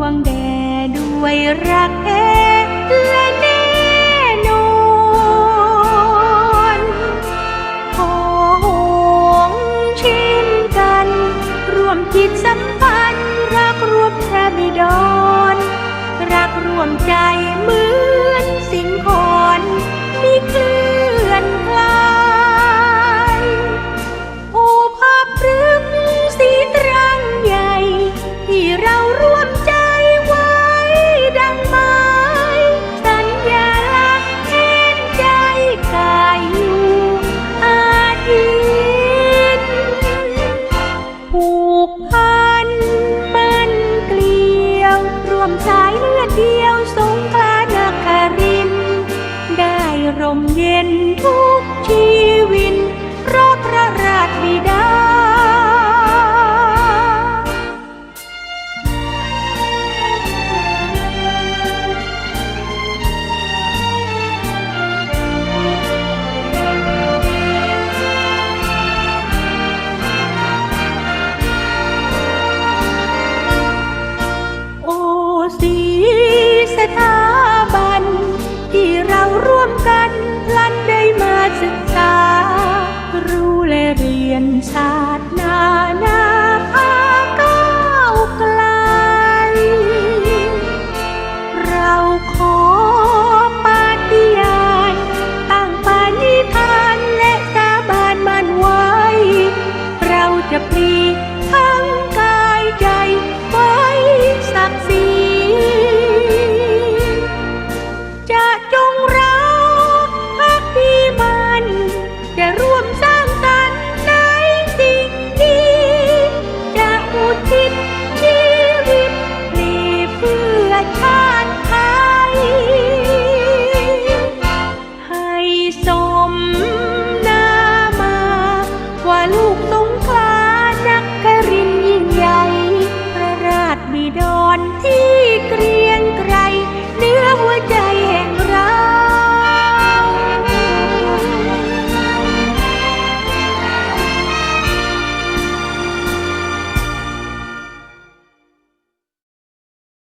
วงแด่ด้วยรักแท้และแน่นอนขอหงชินกันร่วมจิตสัมพันธ์ รักรวมพระบิดนรักรวมใจเหมือนสิงคอนมีเคลื่อนคลา